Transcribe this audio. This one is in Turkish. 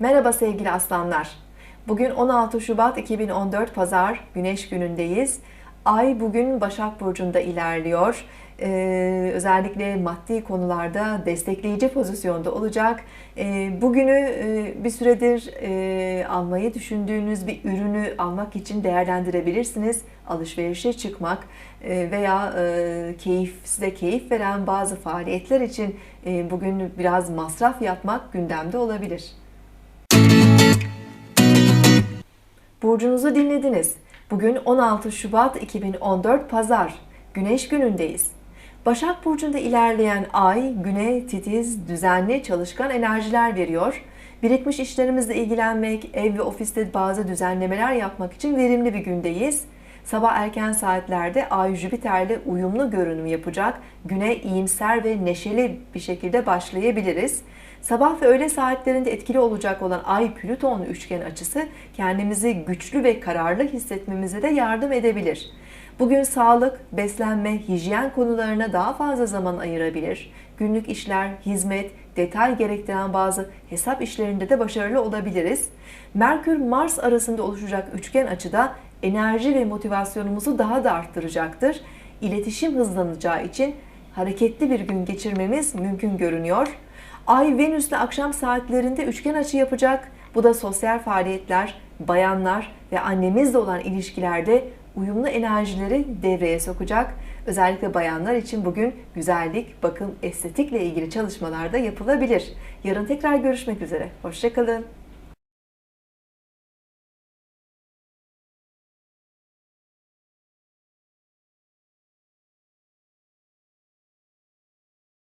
Merhaba sevgili aslanlar. Bugün 16 Şubat 2014 Pazar Güneş günündeyiz. Ay bugün Başak Burcu'nda ilerliyor. Ee, özellikle maddi konularda destekleyici pozisyonda olacak. Ee, bugünü e, bir süredir e, almayı düşündüğünüz bir ürünü almak için değerlendirebilirsiniz. Alışverişe çıkmak e, veya e, keyif size keyif veren bazı faaliyetler için e, bugün biraz masraf yapmak gündemde olabilir. Burcunuzu dinlediniz. Bugün 16 Şubat 2014 Pazar. Güneş günündeyiz. Başak Burcu'nda ilerleyen ay güne titiz, düzenli, çalışkan enerjiler veriyor. Birikmiş işlerimizle ilgilenmek, ev ve ofiste bazı düzenlemeler yapmak için verimli bir gündeyiz. Sabah erken saatlerde Ay Jüpiter'le uyumlu görünüm yapacak. Güne iyimser ve neşeli bir şekilde başlayabiliriz. Sabah ve öğle saatlerinde etkili olacak olan Ay Plüton üçgen açısı kendimizi güçlü ve kararlı hissetmemize de yardım edebilir. Bugün sağlık, beslenme, hijyen konularına daha fazla zaman ayırabilir. Günlük işler, hizmet, detay gerektiren bazı hesap işlerinde de başarılı olabiliriz. Merkür-Mars arasında oluşacak üçgen açıda enerji ve motivasyonumuzu daha da arttıracaktır. İletişim hızlanacağı için hareketli bir gün geçirmemiz mümkün görünüyor. Ay Venüs'le akşam saatlerinde üçgen açı yapacak. Bu da sosyal faaliyetler, bayanlar ve annemizle olan ilişkilerde uyumlu enerjileri devreye sokacak. Özellikle bayanlar için bugün güzellik, bakım, estetikle ilgili çalışmalar da yapılabilir. Yarın tekrar görüşmek üzere. Hoşçakalın.